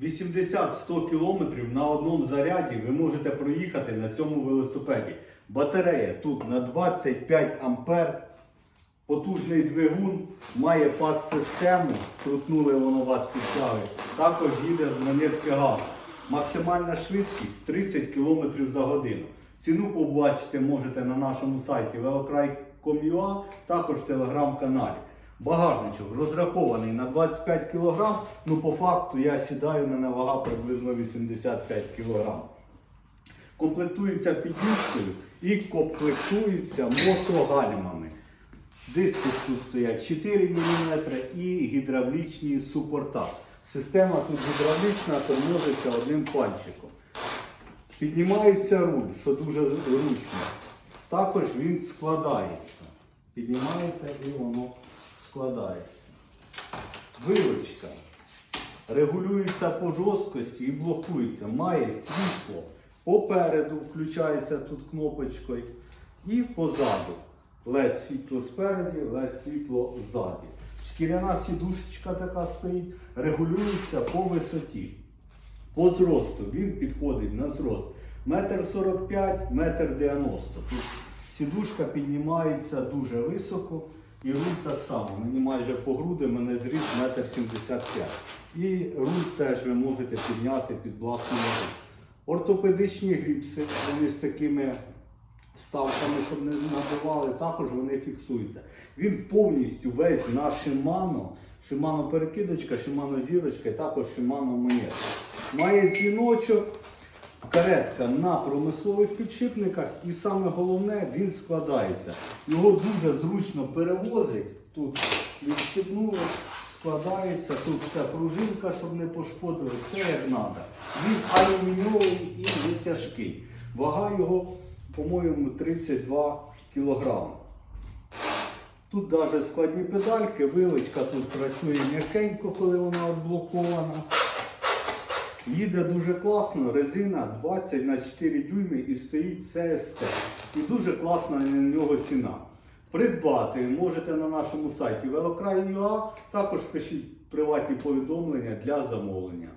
80-100 км на одному заряді ви можете проїхати на цьому велосипеді. Батарея тут на 25 ампер. Потужний двигун, має пас-систему, крутнули воно вас підтягує. Також їде з монетки газу. Максимальна швидкість 30 км за годину. Ціну побачити можете на нашому сайті velocry.com.ua, також в телеграм-каналі. Багажничок розрахований на 25 кг, ну по факту я сідаю, в мене вага приблизно 85 кг. Комплектується підніжкою і комплектується мотогальмами. Диски тут стоять 4 мм і гідравлічні супорта. Система тут гідравлічна, тормозиться одним пальчиком. Піднімається руль, що дуже зручно. Також він складається. Піднімаєте і воно складається. Вилочка регулюється по жорсткості і блокується. Має світло. Попереду включається тут кнопочкою і позаду. LED світло спереді, LED світло ззаді. Шкіряна сідушечка така стоїть, регулюється по висоті. По зросту він підходить на зрост 1,45 м, 1,90 м. Тут сідушка піднімається дуже високо і руль так само. Мені майже по груди, мене зріс 1,75 м. І руль теж ви можете підняти під власну вагу. Ортопедичні гріпси, вони з такими вставками, щоб не набивали, також вони фіксуються. Він повністю весь на Shimano, Shimano перекидочка, Shimano зірочка і також Shimano монета. Має дзвіночок, каретка на промислових підшипниках і саме головне, він складається. Його дуже зручно перевозить. Тут відстібнули, складається, тут вся пружинка, щоб не пошкодили, все як треба. Він алюмінієвий і не тяжкий. Вага його, по-моєму, 32 кілограми. Тут навіть складні педальки, вилочка тут працює м'якенько, коли вона отблокована. Їде дуже класно, резина 20 на 4 дюйми і стоїть CST. І дуже класна на нього ціна. Придбати можете на нашому сайті velocry.ua, також пишіть приватні повідомлення для замовлення.